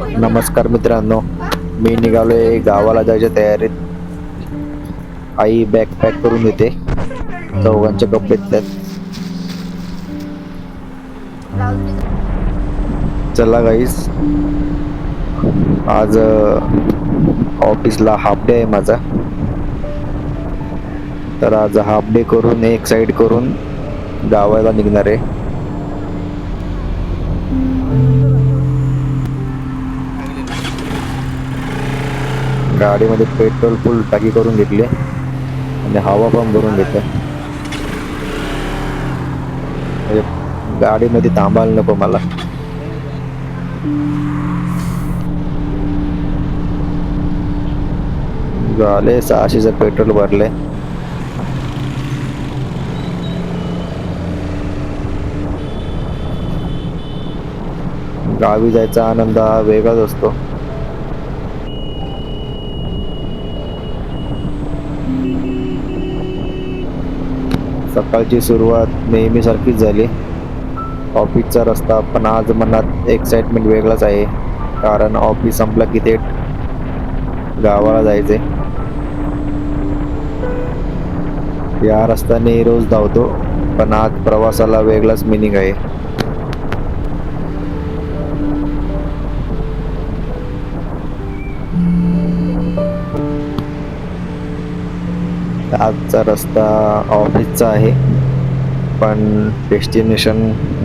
नमस्कार मित्रांनो मी निघालोय गावाला जायच्या तयारीत. आई बॅग पॅक करून देते. दोघांचे कपडे त्यात चला गाईस आज ऑफिसला हाफ डे आहे माझा. तर आज हाफ डे करून एक साईड करून गावाला निघणार आहे. गाडीमध्ये पेट्रोल फुल टाकी करून घेतली. आणि हवा पण भरून घेतलं. म्हणजे गाडीमध्ये थांबायला नको मला. झाले सहाशेचं पेट्रोल भरले. गावी जायचा आनंद हा वेगळाच असतो. सकाळची सुरुवात नेहमीसारखीच झाली. ऑफिसचा रस्ता पण आज मनात एक्साइटमेंट वेगळाच आहे. कारण ऑफिस संपलं की थेट गावाला जायचे. या रस्त्याने रोज धावतो पण आज प्रवासाला वेगळाच मिनिंग आहे. आजचा रस्ता ऑफिसचा आहे पण डेस्टिनेशन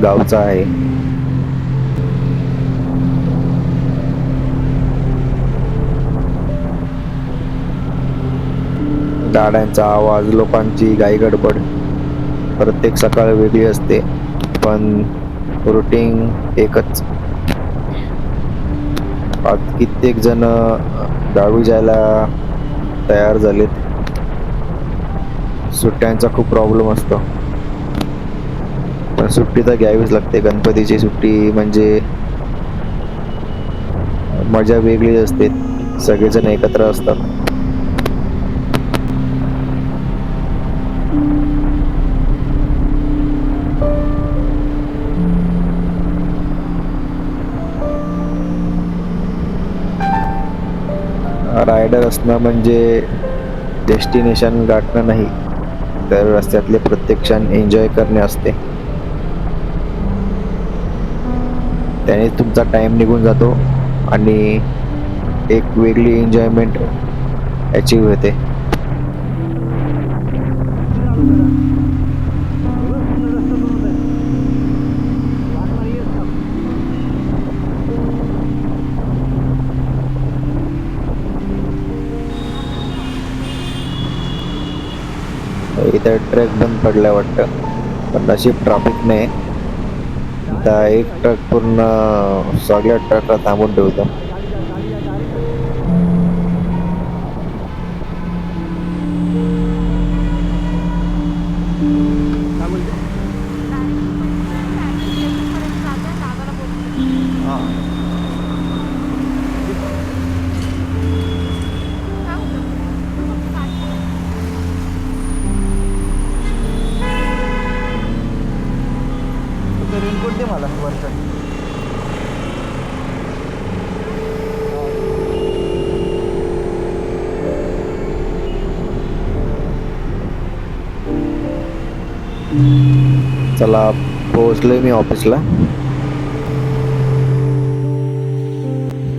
गावचा आहे. गाड्यांचा आवाज लोकांची घाई गडबड प्रत्येक सकाळ वेगळी असते पण रुटीन एकच. कित्येक जण गावी जायला तयार झालेत. सुट्ट्यांचा खूप प्रॉब्लेम असतो. पण सुट्टी तर घ्यावीच लागते. गणपतीची सुट्टी म्हणजे मजा वेगळी असते. सगळेजण एकत्र असतात. रायडर असणं म्हणजे डेस्टिनेशन गाठणं नाही. तर रस्त्यातले प्रत्येक क्षण एन्जॉय करणे असते. त्याने तुमचा टाइम निघून जातो आणि एक वेगळी एन्जॉयमेंट अचीव होते. इथं ट्रक बंद पडल्या वाटतं. पण नशीब ट्रॅफिक नाही तर एक ट्रक पूर्ण सगळ्या ट्रकला थांबून ठेवतो. चला पोहोचलोय मी ऑफिसला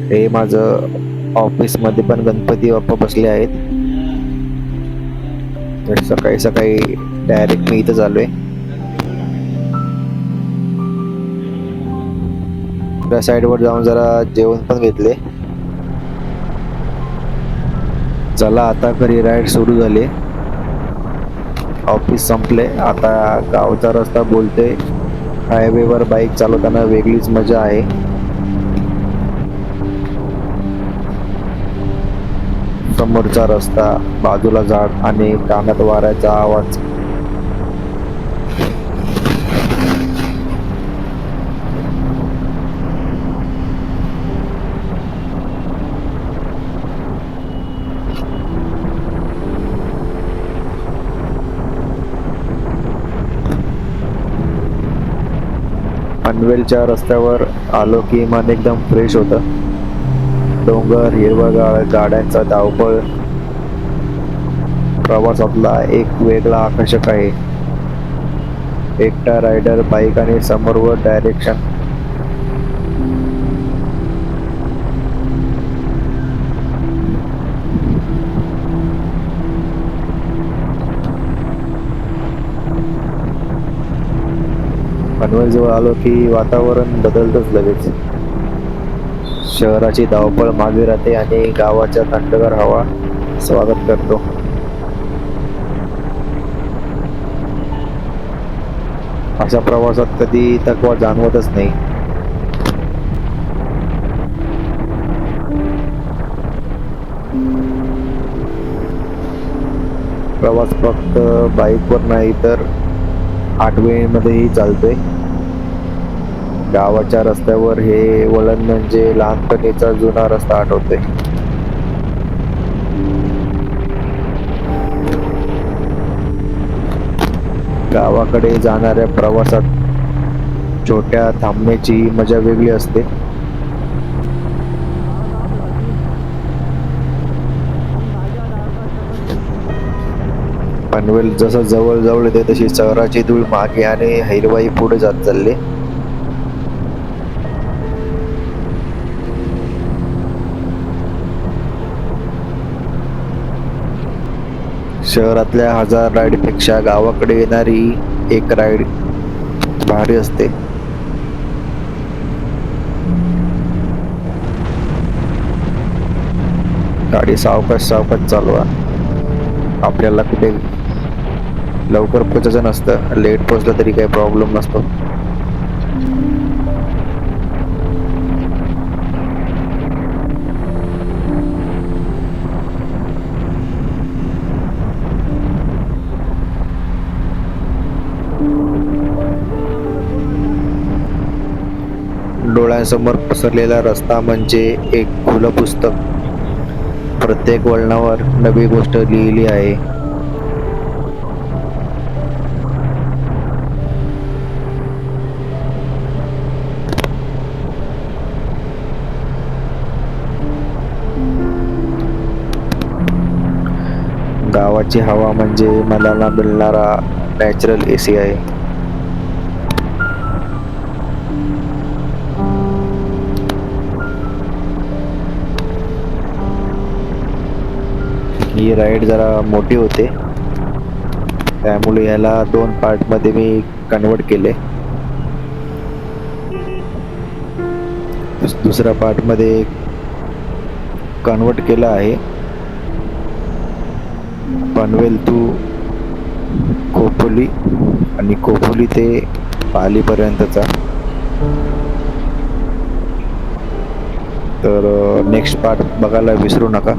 हे माझं ऑफिसमध्ये पण गणपती बाप्पा बसले आहेत तर सकाळी सकाळी डायरेक्ट मी इथं आहे त्या साईडवर जाऊन जरा जेवण पण घेतले चला आता घरी राईड सुरू झाली ऑफिस संपले. आता गावचा रस्ता बोलते हायवेवर बाईक चालवताना वेगळीच मजा आहे. समोरचा रस्ता बाजूला झाड आणि कानात वाऱ्याचा आवाज. पनवेलच्या रस्त्यावर आलो की मन एकदम फ्रेश होतं. डोंगर हिरवगाळ गाड्यांचा धावपळ. प्रवासातला एक वेगळा आकर्षक आहे. एकटा रायडर बाईक आणि समोरवर डायरेक्शन पनवेल जवळ आलो की वातावरण बदलतच लगेच. शहराची धावपळ मागे राहते आणि गावाच्या थंडगार हवा स्वागत करतो. अशा प्रवासात कधी थकवा जाणवतच नाही. प्रवास फक्त बाईकवर नाही तर आठवेमध्येही चालतोय. गावाच्या रस्त्यावर हे वळण म्हणजे लहानपणीचा जुना रस्ता आठवतोय. गावाकडे जाणाऱ्या प्रवासात छोट्या थांबण्याची मजा वेगळी असते. पनवेल जसं जवळ जवळ येते तशी शहराची धूळ मागे आणि हिरवाई पुढे जात चालली. शहरातल्या हजार राईडपेक्षा गावाकडे येणारी एक राईड भारी असते. गाडी सावकाश सावकाश चालवा. आपल्याला कुठे लवकर पोचायचं नसतं. लेट पोचलं तरी काही प्रॉब्लेम नसतो. डोळ्यांसमोर पसरलेला रस्ता म्हणजे एक खुलं पुस्तक. प्रत्येक वळणावर नवी गोष्ट लिहिली आहे. गावाची हवा म्हणजे मनाला मिळणारा नॅचरल ए सी आहे. ही राईड जरा मोठी होते. त्यामुळे याला दोन पार्टमध्ये मी कन्वर्ट केले. दुस- दुसऱ्या पार्टमध्ये कन्वर्ट केला आहे. पनवेल टू खोपोली आणि खोपोली ते पालीपर्यंतचा. तर नेक्स्ट पार्ट बघायला विसरू नका.